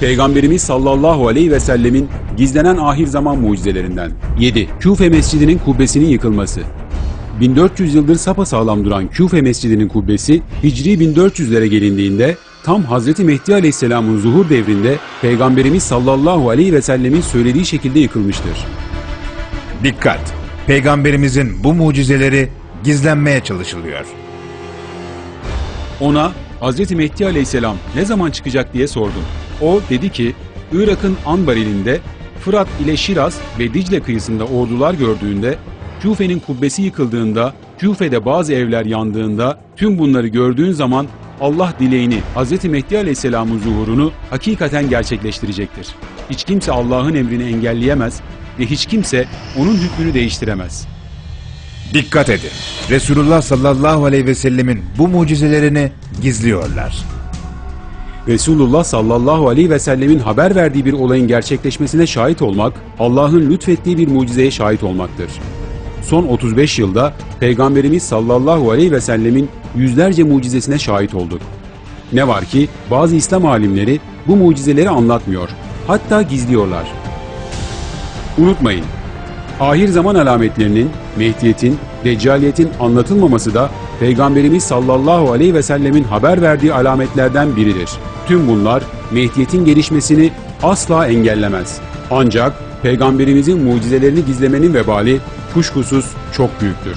Peygamberimiz sallallahu aleyhi ve sellemin gizlenen ahir zaman mucizelerinden. 7. Küfe Mescidi'nin kubbesinin yıkılması. 1400 yıldır sapasağlam duran Küfe Mescidi'nin kubbesi Hicri 1400'lere gelindiğinde tam Hazreti Mehdi Aleyhisselam'ın zuhur devrinde Peygamberimiz sallallahu aleyhi ve sellemin söylediği şekilde yıkılmıştır. Dikkat! Peygamberimizin bu mucizeleri gizlenmeye çalışılıyor. Ona Hazreti Mehdi Aleyhisselam ne zaman çıkacak diye sordum. O dedi ki Irak'ın Anbar ilinde Fırat ile Şiraz ve Dicle kıyısında ordular gördüğünde Küfe'nin kubbesi yıkıldığında, Küfe'de bazı evler yandığında tüm bunları gördüğün zaman Allah dileğini, Hazreti Mehdi Aleyhisselam'ın zuhurunu hakikaten gerçekleştirecektir. Hiç kimse Allah'ın emrini engelleyemez ve hiç kimse onun hükmünü değiştiremez. Dikkat edin! Resulullah sallallahu aleyhi ve sellemin bu mucizelerini gizliyorlar. Resulullah sallallahu aleyhi ve sellemin haber verdiği bir olayın gerçekleşmesine şahit olmak, Allah'ın lütfettiği bir mucizeye şahit olmaktır. Son 35 yılda Peygamberimiz sallallahu aleyhi ve sellemin yüzlerce mucizesine şahit olduk. Ne var ki bazı İslam alimleri bu mucizeleri anlatmıyor, hatta gizliyorlar. Unutmayın, ahir zaman alametlerinin, Mehdiyet'in, Deccaliyetin anlatılmaması da Peygamberimiz sallallahu aleyhi ve sellemin haber verdiği alametlerden biridir. Tüm bunlar Mehdiyet'in gelişmesini asla engellemez. Ancak Peygamberimizin mucizelerini gizlemenin vebali kuşkusuz çok büyüktür.